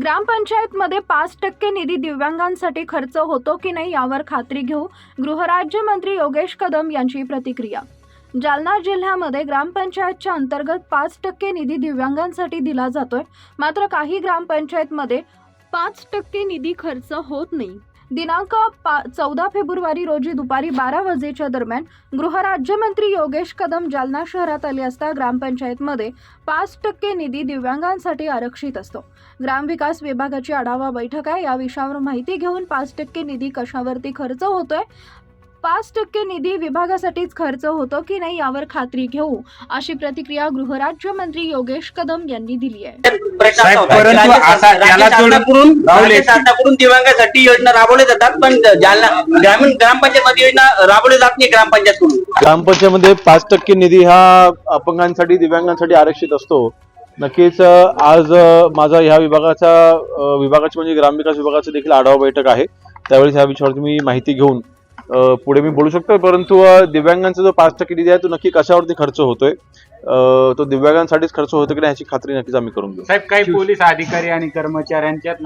ग्रामपंचायतमध्ये पाच टक्के निधी दिव्यांगांसाठी खर्च होतो की नाही यावर खात्री घेऊ गृहराज्यमंत्री योगेश कदम यांची प्रतिक्रिया. जालना जिल्ह्यामध्ये ग्रामपंचायतच्या अंतर्गत पाच टक्के निधी दिव्यांगांसाठी दिला जातोय. मात्र काही ग्रामपंचायतमध्ये पाच टक्के निधी खर्च होत नाही. दिनांक पा चौदा फेब्रुवारी रोजी दुपारी बारा वाजेच्या दरम्यान गृहराज्यमंत्री योगेश कदम जालना शहरात आले असता ग्रामपंचायतमध्ये पाच टक्के निधी दिव्यांगांसाठी आरक्षित असतो. ग्रामविकास विभागाची आढावा बैठक आहे. या विषयावर माहिती घेऊन पाच टक्के निधी कशावरती खर्च होतोय? पाच टक्के निधी विभागासाठीच खर्च होतो की नाही यावर खात्री घेऊ अशी प्रतिक्रिया गृहराज्यमंत्री योगेश कदम यांनी दिली आहे. शासनाकडून दिव्यांगासाठी योजना राबवल्या जातात पण जालना ग्रामीण ग्रामपंचायत मध्ये योजना राबवली जात नाही ग्रामपंचायतकडून. ग्रामपंचायतमध्ये पाच टक्के निधी हा अपंगांसाठी दिव्यांगांसाठी आरक्षित असतो. नक्कीच आज माझा ह्या विभागाचा विभागाची म्हणजे ग्रामविकास विभागाची देखील आढावा बैठक आहे. त्यावेळेस ह्या विषयावरती मी माहिती घेऊन पुढे मी बोलू शकतो परंतु दिव्यांगांचा जो पाच टक्के निधी आहे तो नक्की कशावरती खर्च होतोय? तो दिव्यांगांसाठीच खर्च होतो की नाही याची खात्री नक्कीच आम्ही करून घेऊ साहेब काही पोलीस अधिकारी आणि कर्मचाऱ्यांच्यात